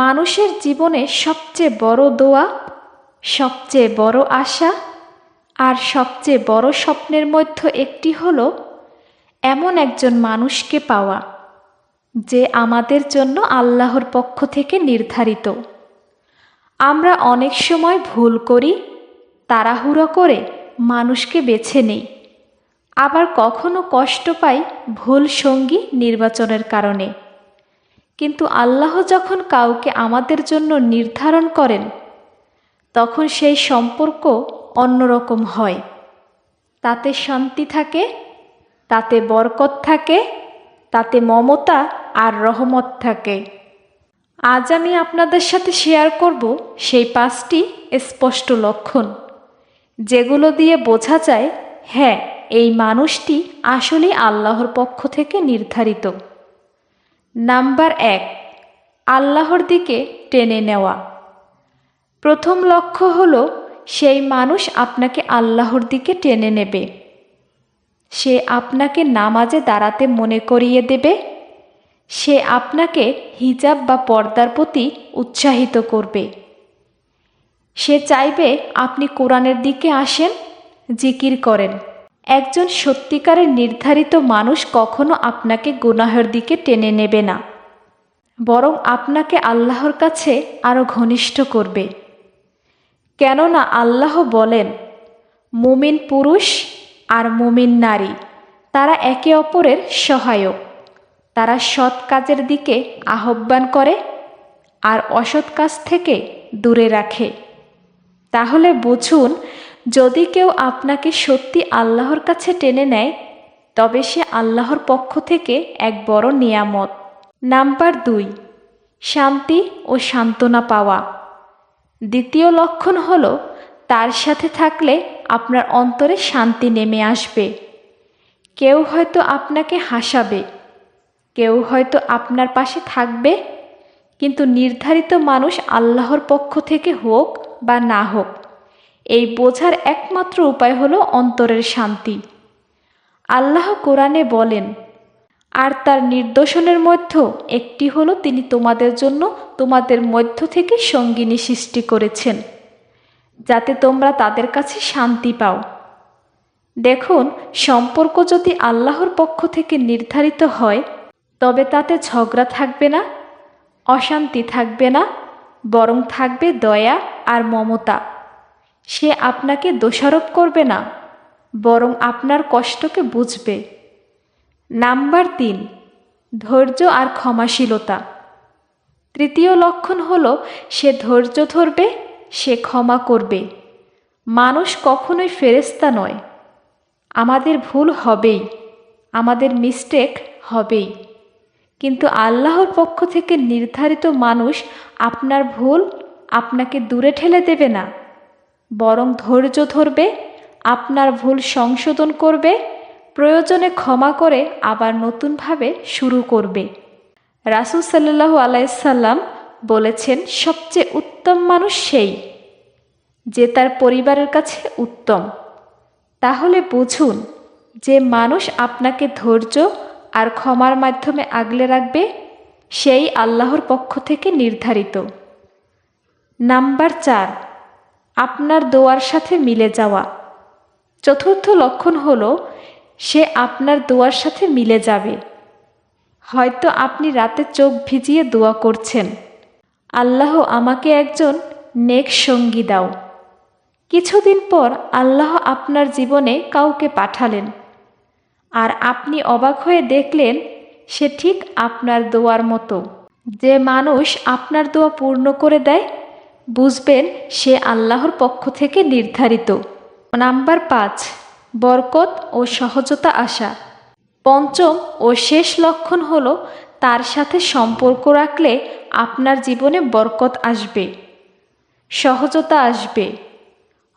মানুষের জীবনে সবচেয়ে বড় দোয়া, সবচেয়ে বড় আশা আর সবচেয়ে বড় স্বপ্নের মধ্যে একটি হল এমন একজন মানুষকে পাওয়া, যে আমাদের জন্য আল্লাহর পক্ষ থেকে নির্ধারিত। আমরা অনেক সময় ভুল করি, তাড়াহুড়ো করে মানুষকে বেছে নেই। আবার কখনো কষ্ট পাই ভুল সঙ্গী নির্বাচনের কারণে। কিন্তু আল্লাহ যখন কাউকে আমাদের জন্য নির্ধারণ করেন, তখন সেই সম্পর্ক অন্যরকম হয়। তাতে শান্তি থাকে, তাতে বরকত থাকে, তাতে মমতা আর রহমত থাকে। আজ আমি আপনাদের সাথে শেয়ার করব সেই পাঁচটি স্পষ্ট লক্ষণ, যেগুলো দিয়ে বোঝা যায় হ্যাঁ এই মানুষটি আসলেই আল্লাহর পক্ষ থেকে নির্ধারিত। নাম্বার এক, আল্লাহর দিকে টেনে নেওয়া। প্রথম লক্ষ্য হলো, সেই মানুষ আপনাকে আল্লাহর দিকে টেনে নেবে। সে আপনাকে নামাজে দাঁড়াতে মনে করিয়ে দেবে। সে আপনাকে হিজাব বা পর্দার প্রতি উৎসাহিত করবে। সে চাইবে আপনি কোরআনের দিকে আসেন, জিকির করেন। একজন সত্যিকারের নির্ধারিত মানুষ কখনো আপনাকে গুনাহের দিকে টেনে নেবে না। বরং আপনাকে আল্লাহর কাছে আরও ঘনিষ্ঠ করবে। কেননা আল্লাহ বলেন, মুমিন পুরুষ আর মুমিন নারী, তারা একে অপরের সহায়ক। তারা সৎ কাজের দিকে আহ্বান করে আর অসৎ কাজ থেকে দূরে রাখে। তাহলে বুঝুন যদি কেউ আপনাকে সত্যি আল্লাহর কাছে টেনে নেয়, তবে সে আল্লাহর পক্ষ থেকে এক বড় নিয়ামত। নাম্বার দুই, শান্তি ও সান্ত্বনা পাওয়া। দ্বিতীয় লক্ষণ হল, তার সাথে থাকলে আপনার অন্তরে শান্তি নেমে আসবে। কেউ হয়তো আপনাকে হাসাবে, কেউ হয়তো আপনার পাশে থাকবে, কিন্তু নির্ধারিত মানুষ আল্লাহর পক্ষ থেকে হোক বা না হোক এই বোঝার একমাত্র উপায় হলো অন্তরের শান্তি। আল্লাহ কোরআনে বলেন, আর তার নির্দোষণের মধ্য একটি হলো তিনি তোমাদের জন্য তোমাদের মধ্য থেকে সঙ্গিনী সৃষ্টি করেছেন, যাতে তোমরা তাদের কাছে শান্তি পাও। দেখুন, সম্পর্ক যদি আল্লাহর পক্ষ থেকে নির্ধারিত হয়, তবে তাতে ঝগড়া থাকবে না, অশান্তি থাকবে না, বরং থাকবে দয়া আর মমতা। সে আপনাকে দোষারোপ করবে না, বরং আপনার কষ্টকে বুঝবে। নাম্বার তিন, ধৈর্য আর ক্ষমাশীলতা। তৃতীয় লক্ষণ হল, সে ধৈর্য ধরবে, সে ক্ষমা করবে। মানুষ কখনোই ফেরেস্তা নয়। আমাদের ভুল হবেই, আমাদের মিস্টেক হবেই। কিন্তু আল্লাহর পক্ষ থেকে নির্ধারিত মানুষ আপনার ভুল আপনাকে দূরে ঠেলে দেবে না। বরং ধৈর্য ধরবে, আপনার ভুল সংশোধন করবে, প্রয়োজনে ক্ষমা করে আবার নতুনভাবে শুরু করবে। রাসুল সাল্লাহু আলাইসাল্লাম বলেছেন, সবচেয়ে উত্তম মানুষ সেই যে তার পরিবারের কাছে উত্তম। তাহলে বুঝুন, যে মানুষ আপনাকে ধৈর্য আর ক্ষমার মাধ্যমে আগলে রাখবে, সেই আল্লাহর পক্ষ থেকে নির্ধারিত। নাম্বার চার আপনার দোয়ার সাথে মিলে যাওয়া। চতুর্থ লক্ষণ হলো, সে আপনার দোয়ার সাথে মিলে যাবে। হয়তো আপনি রাতে চোখ ভিজিয়ে দোয়া করছেন। আল্লাহ আমাকে একজন নেক সঙ্গী দাও। কিছুদিন পর আল্লাহ আপনার জীবনে কাউকে পাঠালেন। আর আপনি অবাক হয়ে দেখলেন, সে ঠিক আপনার দোয়ার মতো। যে মানুষ আপনার দোয়া পূর্ণ করে দেয় বুঝবেন, সে আল্লাহর পক্ষ থেকে নির্ধারিত। নাম্বার পাঁচ, বরকত ও সহজতা আসা। পঞ্চম ও শেষ লক্ষণ হল তার সাথে সম্পর্ক রাখলে আপনার জীবনে বরকত আসবে, সহজতা আসবে।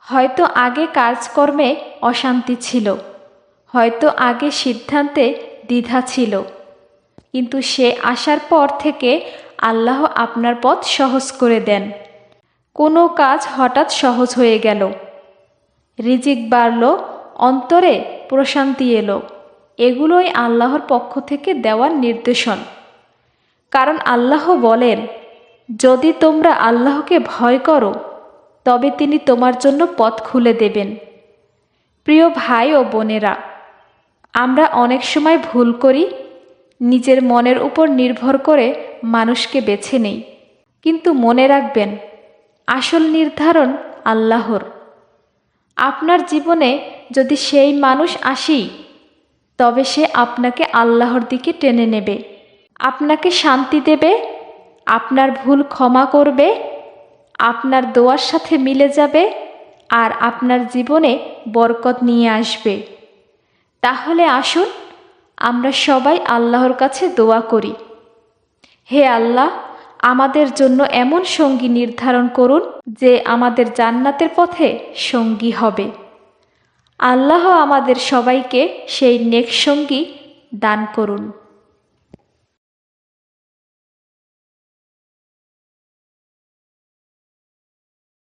হয়তো আগে কাজকর্মে অশান্তি ছিল, হয়তো আগে সিদ্ধান্তে দ্বিধা ছিল, কিন্তু সে আসার পর থেকে আল্লাহ আপনার পথ সহজ করে দেন। কোনো কাজ হঠাৎ সহজ হয়ে গেল। রিজিক বাড়ল, অন্তরে প্রশান্তি এলো। এগুলোই আল্লাহর পক্ষ থেকে দেওয়ার নির্দেশন। কারণ আল্লাহ বলেন, যদি তোমরা আল্লাহকে ভয় করো, তবে তিনি তোমার জন্য পথ খুলে দেবেন। প্রিয় ভাই ও বোনেরা, আমরা অনেক সময় ভুল করি, নিজের মনের উপর নির্ভর করে মানুষকে বেছে নেই। কিন্তু মনে রাখবেন আসল নির্ধারণ আল্লাহর। আপনার জীবনে যদি সেই মানুষ আসি, তবে সে আপনাকে আল্লাহর দিকে টেনে নেবে। আপনাকে শান্তি দেবে, আপনার ভুল ক্ষমা করবে, আপনার দোয়ার সাথে মিলে যাবে, আর আপনার জীবনে বরকত নিয়ে আসবে। তাহলে আসুন, আমরা সবাই আল্লাহর কাছে দোয়া করি। হে আল্লাহ আমাদের জন্য এমন সঙ্গী নির্ধারণ করুন যে আমাদের জান্নাতের পথে সঙ্গী হবে। আল্লাহ আমাদের সবাইকে সেই নেক সঙ্গী দান করুন।